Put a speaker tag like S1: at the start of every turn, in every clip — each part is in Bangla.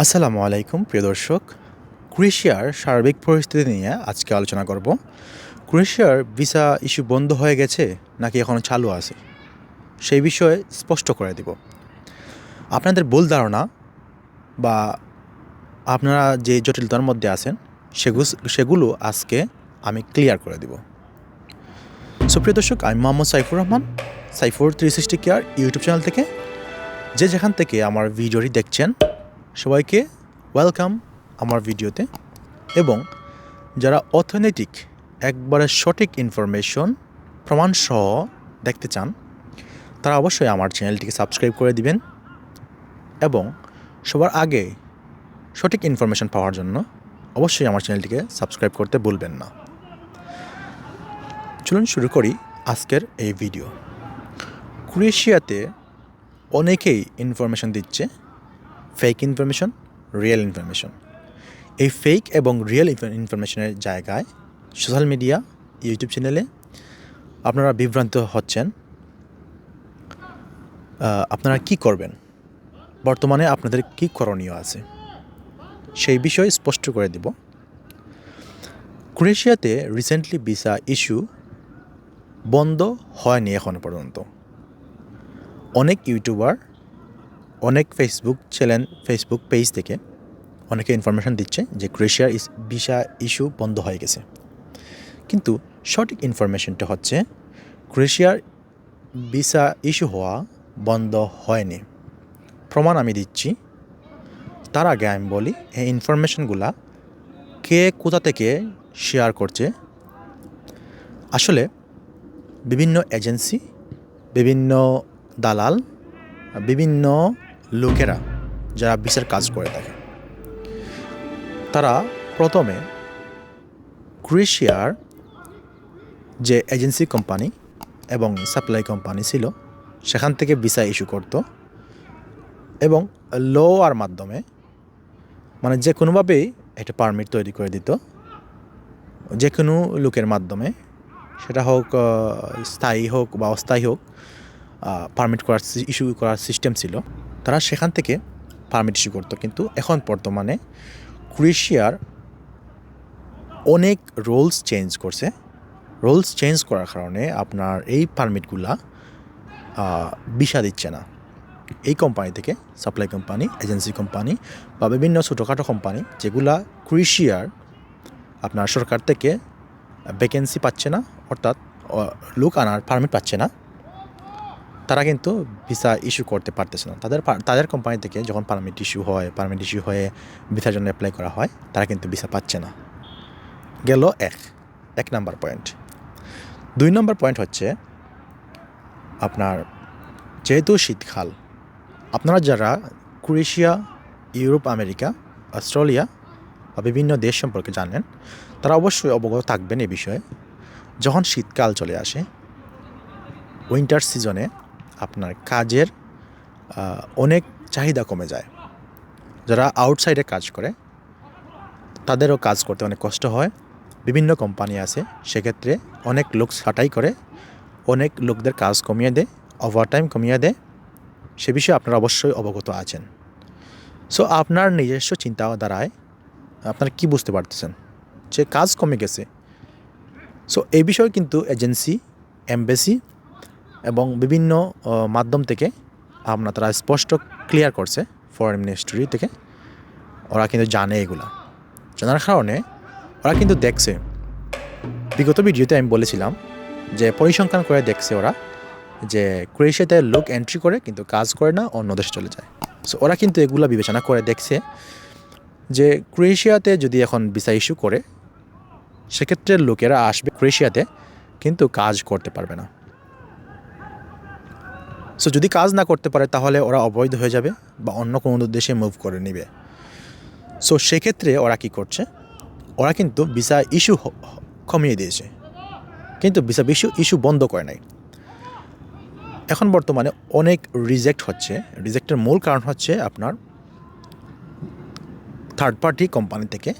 S1: আসসালামু আলাইকুম, প্রিয় দর্শক। ক্রোয়েশিয়ার সার্বিক পরিস্থিতি নিয়ে আজকে আলোচনা করব। ক্রোয়েশিয়ার ভিসা ইস্যু বন্ধ হয়ে গেছে নাকি এখনও চালু আছে? সেই বিষয়ে স্পষ্ট করে দিব। আপনাদের ভুল ধারণা বা আপনারা যে জটিলতার মধ্যে আছেন সেগুলো সেগুলো আজকে আমি ক্লিয়ার করে দিব। সুপ্রিয় দর্শক, আমি Mohammad Saifur Rahman, Saifur three sixty care YouTube channel থেকে। যে যেখান থেকে আমার ভিডিওটি দেখছেন সবাইকে ওয়েলকাম আমার ভিডিওতে। এবং যারা অর্থনৈতিক, একবারে সঠিক ইনফরমেশন, প্রমাণসহ দেখতে চান, তারা অবশ্যই আমার চ্যানেলটিকে সাবস্ক্রাইব করে দিবেন। এবং সবার আগে সঠিক ইনফরমেশন পাওয়ার জন্য অবশ্যই আমার চ্যানেলটিকে সাবস্ক্রাইব করতে ভুলবেন না। চলুন শুরু করি আজকের এই ভিডিও। ক্রোয়েশিয়াতে অনেকেই ইনফরমেশন দিচ্ছে ফেক ইনফরমেশন রিয়েল ইনফরমেশন এই ফেক এবং রিয়েল ইনফরমেশনের জায়গায় সোশ্যাল মিডিয়া ইউটিউব চ্যানেলে আপনারা বিভ্রান্ত হচ্ছেন। আপনারা কি করবেন? বর্তমানে আপনাদের কি করণীয় আছে? সেই বিষয়ে স্পষ্ট করে দিব। ক্রোয়েশিয়াতে রিসেন্টলি ভিসা ইস্যু বন্ধ হয়নি এখনও পর্যন্ত। অনেক ইউটিউবার অনেক ফেসবুক চ্যানেল ফেসবুক পেজ থেকে অনেকে ইনফরমেশন দিচ্ছে যে ক্রোয়েশিয়ার ইস ভিসা ইস্যু বন্ধ হয়ে গেছে। কিন্তু সঠিক ইনফরমেশনটা হচ্ছে ক্রোয়েশিয়ার ভিসা ইস্যু হওয়া বন্ধ হয়নি। প্রমাণ আমি দিচ্ছি। তার আগে আমি বলি, এই ইনফরমেশনগুলা কে কোথা থেকে শেয়ার করছে? আসলে বিভিন্ন এজেন্সি বিভিন্ন দালাল, বিভিন্ন লোকেরা যারা বিচার কাজ করে থাকে। তারা প্রথমে ক্রোয়েশিয়ার যে এজেন্সি কোম্পানি এবং সাপ্লাই কোম্পানি ছিল, সেখান থেকে ভিসা ইস্যু করতো এবং লোয়ার মাধ্যমে মানে যে কোনোভাবেই একটা পারমিট তৈরি করে দিত। যে কোনো লোকের মাধ্যমে সেটা হোক স্থায়ী হোক বা অস্থায়ী হোক পারমিট করার ইস্যু করার সিস্টেম ছিল। তারা সেখান থেকে পারমিট ইস্যু করতো। কিন্তু এখন বর্তমানে ক্রোয়েশিয়ার অনেক রোলস চেঞ্জ করছে। রোলস চেঞ্জ করার কারণে আপনার এই পারমিটগুলা বিষা দিচ্ছে না। এই কোম্পানি থেকে সাপ্লাই কোম্পানি এজেন্সি কোম্পানি বা বিভিন্ন ছোটোখাটো কোম্পানি যেগুলা ক্রোয়েশিয়ার আপনার সরকার থেকে ভ্যাকেন্সি পাচ্ছে না, অর্থাৎ লোক আনার পারমিট পাচ্ছে না তারা কিন্তু ভিসা ইস্যু করতে পারতেছে না। তাদের তাদের কোম্পানি থেকে যখন পারমিট ইস্যু হয় পারমিট ইস্যু হয়ে ভিসার জন্য অ্যাপ্লাই করা হয়, তারা কিন্তু ভিসা পাচ্ছে না। গেল এক এক নাম্বার পয়েন্ট দুই নম্বর পয়েন্ট হচ্ছে আপনার যেহেতু শীতকাল, আপনারা যারা ক্রোয়েশিয়া, ইউরোপ, আমেরিকা, অস্ট্রেলিয়া বা বিভিন্ন দেশ সম্পর্কে জানেন, তারা অবশ্যই অবগত থাকবেন এ বিষয়ে। যখন শীতকাল চলে আসে উইন্টার সিজনে আপনার কাজের অনেক চাহিদা কমে যায়। যারা আউটসাইডে কাজ করে, তাদেরও কাজ করতে অনেক কষ্ট হয়। বিভিন্ন কোম্পানি আছে, সেক্ষেত্রে অনেক লোক ছাঁটাই করে, অনেক লোকদের কাজ কমিয়ে দেয় ওভারটাইম কমিয়ে দেয়। সে বিষয়ে আপনারা অবশ্যই অবগত আছেন। সো আপনার নিজস্ব চিন্তা দ্বারায় আপনারা কি বুঝতে পারতেছেন? যে কাজ কমে গেছে। সো এই বিষয়ে কিন্তু এজেন্সি এমবেসি এবং বিভিন্ন মাধ্যম থেকে আপনার তারা স্পষ্ট ক্লিয়ার করছে ফরেন মিনিস্ট্রি থেকে। ওরা কিন্তু জানে এগুলা। জানার কারণে ওরা কিন্তু দেখছে। বিগত ভিডিওতে আমি বলেছিলাম যে পরিসংখ্যান করে দেখছে ওরা যে ক্রোয়েশিয়াতে লোক এন্ট্রি করে কিন্তু কাজ করে না, অন্য দেশে চলে যায়। সো ওরা কিন্তু এগুলো বিবেচনা করে দেখছে যে ক্রোয়েশিয়াতে যদি এখন ভিসা ইস্যু করে, সেক্ষেত্রে লোকেরা আসবে ক্রোয়েশিয়াতে কিন্তু কাজ করতে পারবে না। সো যদি কাজ না করতে পারে, তাহলে ওরা অবৈধ হয়ে যাবে বা অন্য কোনো দেশে মুভ করে নেবে। সো সেক্ষেত্রে ওরা কি করছে? ওরা কিন্তু ভিসা ইস্যু কমিয়ে দিয়েছে। কিন্তু ভিসা ইস্যু ইস্যু বন্ধ করে নাই। এখন বর্তমানে অনেক রিজেক্ট হচ্ছে। রিজেক্টের মূল কারণ হচ্ছে আপনার থার্ড পার্টি কোম্পানি থেকে,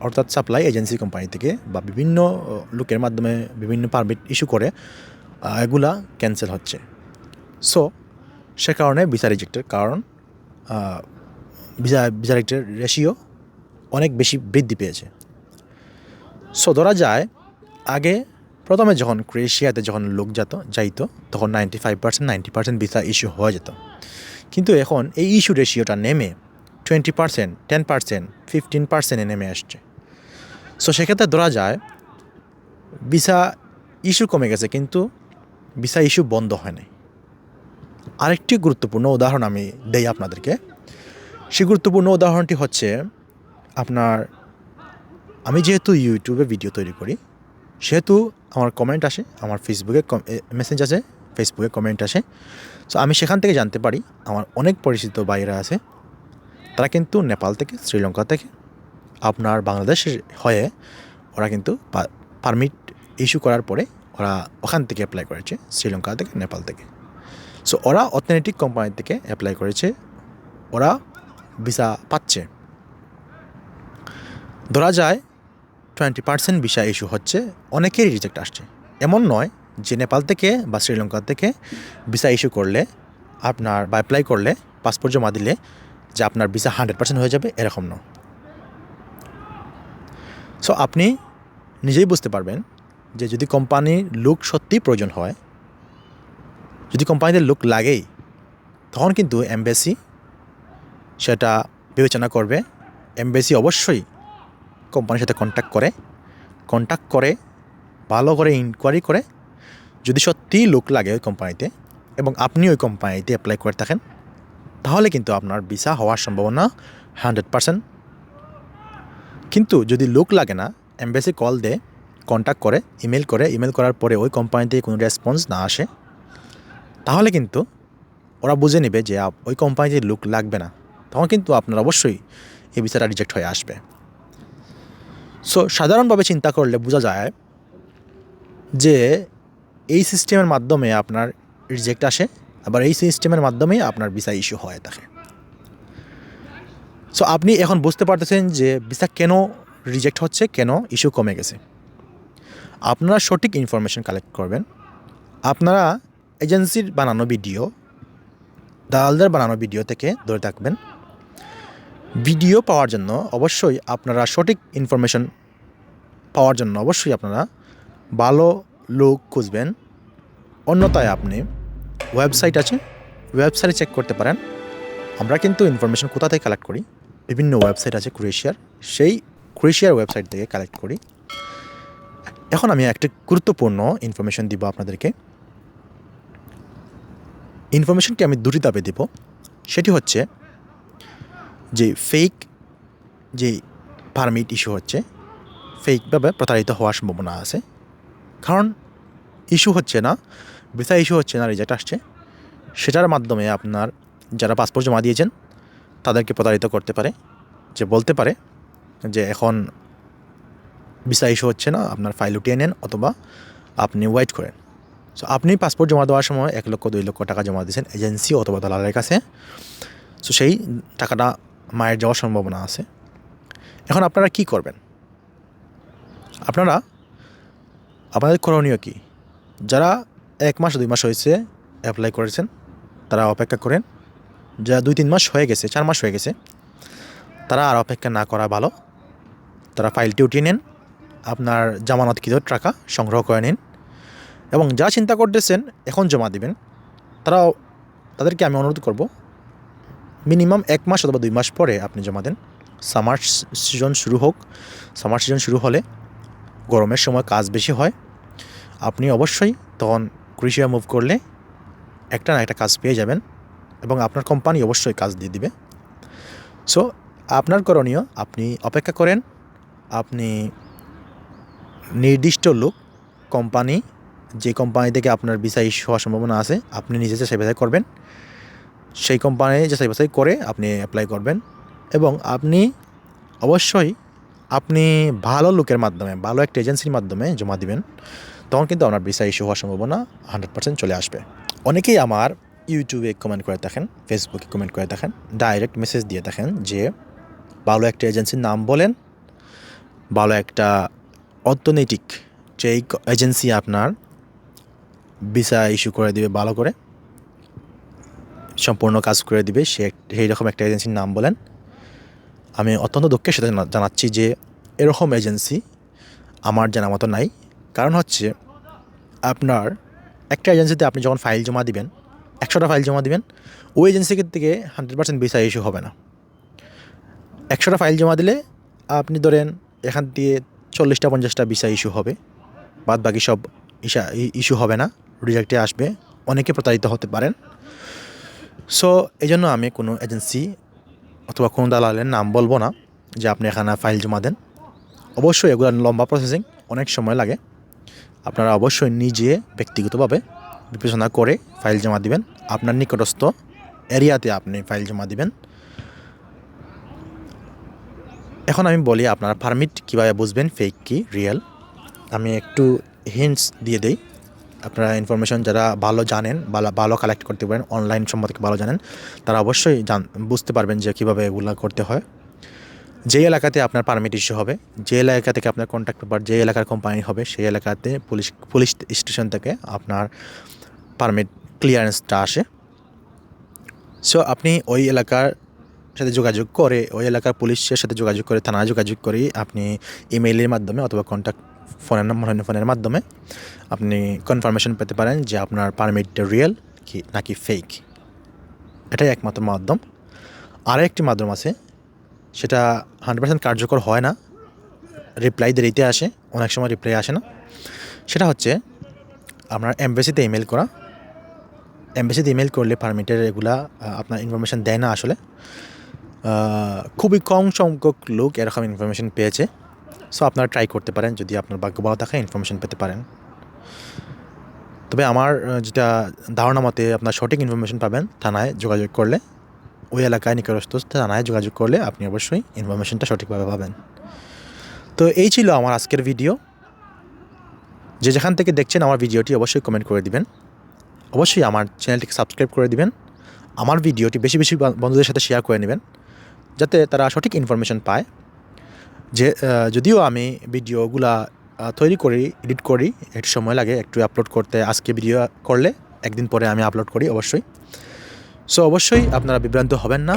S1: অর্থাৎ সাপ্লাই এজেন্সি কোম্পানি থেকে বা বিভিন্ন লোকের মাধ্যমে বিভিন্ন পারমিট ইস্যু করে এগুলা ক্যান্সেল হচ্ছে। সো সে কারণে ভিসা রিজেক্টের কারণ ভিসা ভিসা রেটের রেশিও অনেক বেশি বৃদ্ধি পেয়েছে। সো ধরা যায়, আগে প্রথমে যখন ক্রোয়েশিয়াতে যখন লোক যেত, যাইতো, তখন ninety five percent ninety percent visa issue হয়ে যেত। কিন্তু এখন এই ইস্যু রেশিওটা নেমে twenty percent ten percent fifteen পার্সেন্টে নেমে আসছে। সো সেক্ষেত্রে ধরা যায় ভিসা ইস্যু কমে গেছে, কিন্তু ভিসা ইস্যু বন্ধ হয় নাই। আরেকটি গুরুত্বপূর্ণ উদাহরণ আমি দেই আপনাদেরকে। সেই গুরুত্বপূর্ণ উদাহরণটি হচ্ছে আপনার, আমি যেহেতু ইউটিউবে ভিডিও তৈরি করি, সেহেতু আমার কমেন্ট আসে, আমার ফেসবুকে মেসেজ আসে ফেসবুকে কমেন্ট আসে। সো আমি সেখান থেকে জানতে পারি, আমার অনেক পরিচিত বাইরা আছে, তারা কিন্তু নেপাল থেকে, শ্রীলঙ্কা থেকে, আপনার বাংলাদেশের হয়ে ওরা কিন্তু পারমিট ইস্যু করার পরে ওরা ওখান থেকে অ্যাপ্লাই করেছে, শ্রীলঙ্কা থেকে, নেপাল থেকে। সো ওরা অথেন্টিক কোম্পানি থেকে অ্যাপ্লাই করেছে। ওরা ভিসা পাচ্ছে। ধরা যায় টোয়েন্টি পার্সেন্ট ভিসা ইস্যু হচ্ছে, অনেকেরই রিজেক্ট আসছে। এমন নয় যে নেপাল থেকে বা শ্রীলঙ্কা থেকে ভিসা ইস্যু করলে, আপনার বা অ্যাপ্লাই করলে পাসপোর্ট জমা দিলে যে আপনার ভিসা হান্ড্রেড পার্সেন্ট হয়ে যাবে, এরকম নয়। সো আপনি নিজেই বুঝতে পারবেন যে যদি কোম্পানির লুক সত্যিই প্রয়োজন হয় যদি কোম্পানিতে লোক লাগেই, তখন কিন্তু এমবেসি সেটা বিবেচনা করবে। এমবেসি অবশ্যই কোম্পানির সাথে কন্ট্যাক্ট করে। কন্ট্যাক্ট করে, ভালো করে ইনকোয়ারি করে। যদি সত্যিই লোক লাগে ওই কোম্পানিতে এবং আপনি ওই কোম্পানিতে অ্যাপ্লাই করে থাকেন, তাহলে কিন্তু আপনার ভিসা হওয়ার সম্ভাবনা হান্ড্রেড পারসেন্ট কিন্তু যদি লোক লাগে না এমবেসি কল দেয় কন্ট্যাক্ট করে ইমেল করে ইমেল করার পরে ওই কোম্পানিতে কোনো রেসপন্স না আসে তাহলে কিন্তু ওরা বুঝে নেবে যে ওই কোম্পানিতে লুক লাগবে না। তখন কিন্তু আপনার অবশ্যই এই ভিসাটা রিজেক্ট হয়ে আসবে। সো সাধারণভাবে চিন্তা করলে বোঝা যায় যে এই সিস্টেমের মাধ্যমে আপনার রিজেক্ট আসে, আবার এই সিস্টেমের মাধ্যমেই আপনার ভিসা ইস্যু হয়ে থাকে। সো আপনি এখন বুঝতে পারতেছেন যে ভিসা কেন রিজেক্ট হচ্ছে, কেন ইস্যু কমে গেছে। আপনারা সঠিক ইনফরমেশন কালেক্ট করবেন। আপনারা এজেন্সির বানানো ভিডিও, দালালদের বানানো ভিডিও থেকে ধরে থাকবেন। ভিডিও পাওয়ার জন্য অবশ্যই আপনারা সঠিক ইনফরমেশন পাওয়ার জন্য অবশ্যই আপনারা ভালো লোক খুঁজবেন। অন্যথায় আপনি ওয়েবসাইট আছে ওয়েবসাইটে চেক করতে পারেন। আমরা কিন্তু ইনফরমেশন কোথা থেকে কালেক্ট করি? বিভিন্ন ওয়েবসাইট আছে ক্রোয়েশিয়ার সেই ক্রোয়েশিয়ার ওয়েবসাইট থেকে কালেক্ট করি। এখন আমি একটা গুরুত্বপূর্ণ ইনফরমেশন দিব আপনাদেরকে। ইনফরমেশনটি আমি দুটি ধাপে দেব। সেটি হচ্ছে যে ফেক যে পারমিট ইস্যু হচ্ছে ফেকভাবে প্রতারিত হওয়ার সম্ভাবনা আছে। কারণ ইস্যু হচ্ছে না ভিসা ইস্যু হচ্ছে না রিজেক্ট আসছে। সেটার মাধ্যমে আপনার যারা পাসপোর্ট জমা দিয়েছেন, তাদেরকে প্রতারিত করতে পারে। যে বলতে পারে যে এখন ভিসা ইস্যু হচ্ছে না, আপনার ফাইল উঠিয়ে নেন অথবা আপনি ওয়েট করেন। সো আপনি পাসপোর্ট জমা দেওয়ার সময় এক লক্ষ, দুই লক্ষ টাকা জমা দিয়েছেন এজেন্সি অথবা দালালের কাছে। সো সেই টাকাটা মায়ের যাওয়ার সম্ভাবনা আছে। এখন আপনারা কি করবেন? আপনারা, আপনাদের করণীয় কি? যারা এক মাস, দুই মাস হয়েছে অ্যাপ্লাই করেছেন, তারা অপেক্ষা করেন। যা দুই, তিন মাস হয়ে গেছে, চার মাস হয়ে গেছে, তারা আর অপেক্ষা না করা ভালো। তারা ফাইলটি উঠিয়ে নেন। আপনার জামানত জামানতকৃত টাকা সংগ্রহ করে নিন। এবং যা চিন্তা করতেছেন, এখন জমা দিবেন। তারাও, তাদেরকে আমি অনুরোধ করব, মিনিমাম এক মাস অথবা দুই মাস পরে আপনি জমা দেন। সামার সিজন শুরু হোক, সামার সিজন শুরু হলে গরমের সময় কাজ বেশি হয়। আপনি অবশ্যই তখন ক্রুশিয়া মুভ করলে একটা না একটা কাজ পেয়ে যাবেন এবং আপনার কোম্পানি অবশ্যই কাজ দিয়ে দিবে। সো আপনার করণীয়, আপনি অপেক্ষা করেন, আপনি নির্দিষ্ট লোক কোম্পানি যে কোম্পানি থেকে আপনার ভিসা ইস্যু হওয়ার সম্ভাবনা আছে, আপনি নিজে যাচাই বাছাই করবেন। সেই কোম্পানি যাচাই বাছাই করে আপনি অ্যাপ্লাই করবেন এবং আপনি অবশ্যই আপনি ভালো লোকের মাধ্যমে, ভালো একটা এজেন্সির মাধ্যমে জমা দিবেন। তখন কিন্তু আপনার ভিসা ইস্যু হওয়ার সম্ভাবনা হান্ড্রেড পার্সেন্ট চলে আসবে। অনেকেই আমার ইউটিউবে কমেন্ট করে থাকেন ফেসবুকে কমেন্ট করে থাকেন ডাইরেক্ট মেসেজ দিয়ে থাকেন যে ভালো একটা এজেন্সির নাম বলেন, ভালো একটা অর্থনৈতিক যেই এজেন্সি আপনার ভিসা ইস্যু করে দিবে, ভালো করে। সম্পূর্ণ কাজ করে দিবে, সে সেই রকম একটা এজেন্সির নাম বলেন। আমি অত্যন্ত দুঃখের সাথে জানা- জানাচ্ছি যে এরকম এজেন্সি আমার জানা মতো নাই। কারণ হচ্ছে আপনার একটা এজেন্সিতে আপনি যখন ফাইল জমা দিবেন, একশোটা ফাইল জমা দিবেন, ওই এজেন্সি থেকে হান্ড্রেড পার্সেন্ট ভিসা ইস্যু হবে না। একশোটা ফাইল জমা দিলে আপনি ধরেন এখান দিয়ে চল্লিশটা, পঞ্চাশটা ভিসা ইস্যু হবে। বাদ বাকি সব ইসা ইস্যু হবে না। রিজেক্টে আসবে, অনেকে প্রতারিত হতে পারেন। সো এই জন্য আমি কোনো এজেন্সি অথবা কোনো দালালের নাম বলব না যে আপনি এখানে ফাইল জমা দেন। অবশ্যই এগুলো লম্বা প্রসেসিং অনেক সময় লাগে। আপনারা অবশ্যই নিজে ব্যক্তিগতভাবে বিবেচনা করে ফাইল জমা দিবেন। আপনার নিকটস্থ এরিয়াতে আপনি ফাইল জমা দিবেন। এখন আমি বলি আপনারা পারমিট কীভাবে বুঝবেন ফেক কি রিয়েল আমি একটু হিন্টস দিয়ে দেই। আপনারা ইনফরমেশন যারা ভালো জানেন, ভালো ভালো কালেক্ট করতে পারেন অনলাইন সম্পর্কে ভালো জানেন, তারা অবশ্যই জান, বুঝতে পারবেন যে কীভাবে এগুলো করতে হয়। যে এলাকাতে আপনার পারমিট ইস্যু হবে যে এলাকা থেকে আপনার কন্ট্যাক্ট পেপার যে এলাকার কোম্পানি হবে, সেই এলাকাতে পুলিশ পুলিশ স্টেশন থেকে আপনার পারমিট ক্লিয়ারেন্সটা আসে। সো আপনি ওই এলাকার সাথে যোগাযোগ করে, ওই এলাকার পুলিশের সাথে যোগাযোগ করে, থানায় যোগাযোগ করে আপনি ইমেইলের মাধ্যমে অথবা কন্ট্যাক্ট ফোনের নম্বর ফোনের মাধ্যমে। আপনি কনফার্মেশন পেতে পারেন যে আপনার পারমিটটা রিয়েল কি নাকি ফেক এটাই একমাত্র মাধ্যম। আর একটি মাধ্যম আছে। সেটা হান্ড্রেড পার্সেন্ট কার্যকর হয় না। রিপ্লাই দেরিতে আসে। অনেক সময় রিপ্লাই আসে না। সেটা হচ্ছে, আপনার এমবেসিতে ইমেল করা। এমবেসিতে ইমেল করলে পারমিটের এগুলা আপনার ইনফরমেশান দেয় না আসলে। খুবই কম সংখ্যক লোক এরকম ইনফরমেশন পেয়েছে। সো আপনারা ট্রাই করতে পারেন, যদি আপনার ভাগ্য ভালো থাকে ইনফরমেশন পেতে পারেন। তবে আমার যেটা ধারণা মতে আপনার সঠিক ইনফরমেশন পাবেন থানায় যোগাযোগ করলে, ওই এলাকায় নিকটস্থ থানায় যোগাযোগ করলে আপনি অবশ্যই ইনফরমেশনটা সঠিকভাবে পাবেন। তো এই ছিল আমার আজকের ভিডিও যে যেখান থেকে দেখছেন আমার ভিডিওটি অবশ্যই কমেন্ট করে দিবেন। অবশ্যই আমার চ্যানেলটিকে সাবস্ক্রাইব করে দিবেন। আমার ভিডিওটি বেশি বেশি বন্ধুদের সাথে শেয়ার করে নেবেন। যাতে তারা সঠিক ইনফরমেশন পায়। যে যদিও আমি ভিডিওগুলা তৈরি করি, এডিট করি, একটু সময় লাগে একটু আপলোড করতে। আজকে ভিডিও করলে একদিন পরে আমি আপলোড করি অবশ্যই। সো অবশ্যই আপনারা বিভ্রান্ত হবেন না।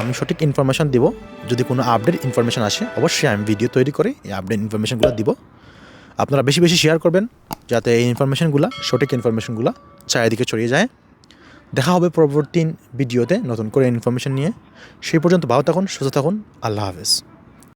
S1: আমি সঠিক ইনফরমেশন দিব। যদি কোনো আপডেট ইনফরমেশন আসে, অবশ্যই আমি ভিডিও তৈরি করে এই আপডেট ইনফরমেশনগুলো দিব। আপনারা বেশি বেশি শেয়ার করবেন, যাতে এই ইনফরমেশনগুলো সঠিক ইনফরমেশনগুলো চারিদিকে ছড়িয়ে যায়। দেখা হবে পরবর্তী ভিডিওতে নতুন করে ইনফরমেশন নিয়ে। সেই পর্যন্ত ভালো থাকুন, সুস্থ থাকুন। আল্লাহ হাফেজ।